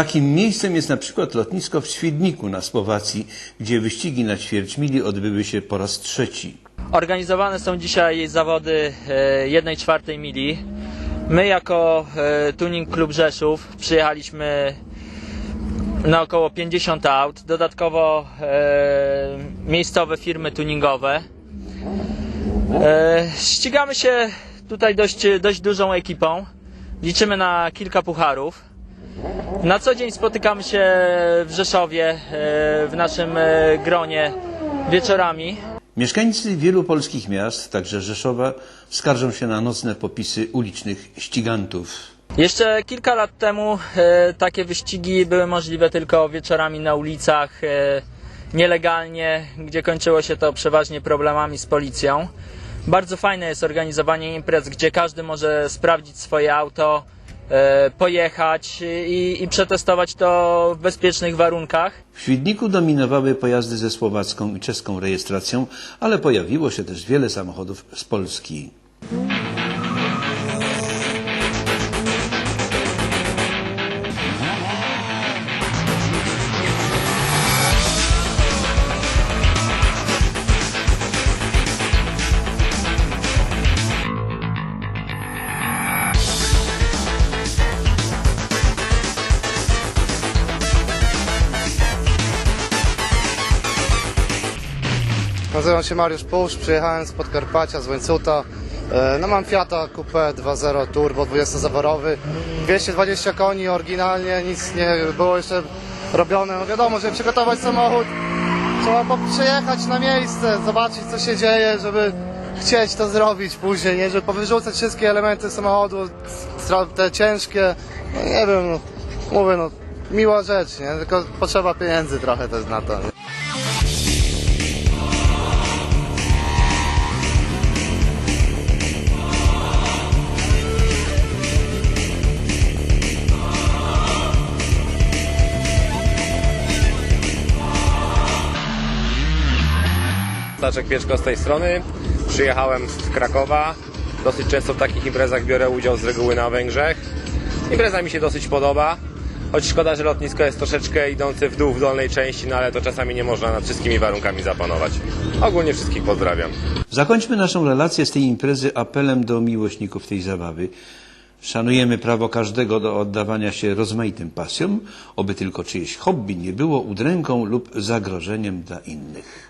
Takim miejscem jest na przykład lotnisko w Świdniku na Słowacji, gdzie wyścigi na ćwierćmili odbyły się po raz trzeci. Organizowane są dzisiaj zawody e, 1 czwartej mili. My jako e, Tuning Klub Rzeszów przyjechaliśmy na około 50 aut, dodatkowo e, miejscowe firmy tuningowe. E, ścigamy się tutaj dość, dość dużą ekipą. Liczymy na kilka pucharów. Na co dzień spotykamy się w Rzeszowie, e, w naszym e, gronie wieczorami. Mieszkańcy wielu polskich miast, także Rzeszowa, skarżą się na nocne popisy ulicznych ścigantów. Jeszcze kilka lat temu e, takie wyścigi były możliwe tylko wieczorami na ulicach, nielegalnie, gdzie kończyło się to przeważnie problemami z policją. Bardzo fajne jest organizowanie imprez, gdzie każdy może sprawdzić swoje auto, pojechać i, i przetestować to w bezpiecznych warunkach. W Świdniku dominowały pojazdy ze słowacką i czeską rejestracją, ale pojawiło się też wiele samochodów z Polski. Nazywam się Mariusz Pusz, przyjechałem z Podkarpacia, z Łańcuta. E, No mam Fiata Coupe 2.0 Turbo 20-zaworowy, 220 koni oryginalnie, nic nie było jeszcze robione. No wiadomo, żeby przygotować samochód, trzeba przyjechać na miejsce, zobaczyć co się dzieje, żeby chcieć to zrobić później, nie? żeby powyrzucać wszystkie elementy samochodu, te ciężkie, no nie wiem, no, mówię no, miła rzecz, nie? tylko potrzeba pieniędzy trochę też na to. Nie? Staczek Pieczko z tej strony. Przyjechałem z Krakowa. Dosyć często w takich imprezach biorę udział z reguły na Węgrzech. Impreza mi się dosyć podoba. Choć szkoda, że lotnisko jest troszeczkę idące w dół w dolnej części, no ale to czasami nie można nad wszystkimi warunkami zapanować. Ogólnie wszystkich pozdrawiam. Zakończmy naszą relację z tej imprezy apelem do miłośników tej zabawy. Szanujemy prawo każdego do oddawania się rozmaitym pasjom, oby tylko czyjeś hobby nie było udręką lub zagrożeniem dla innych.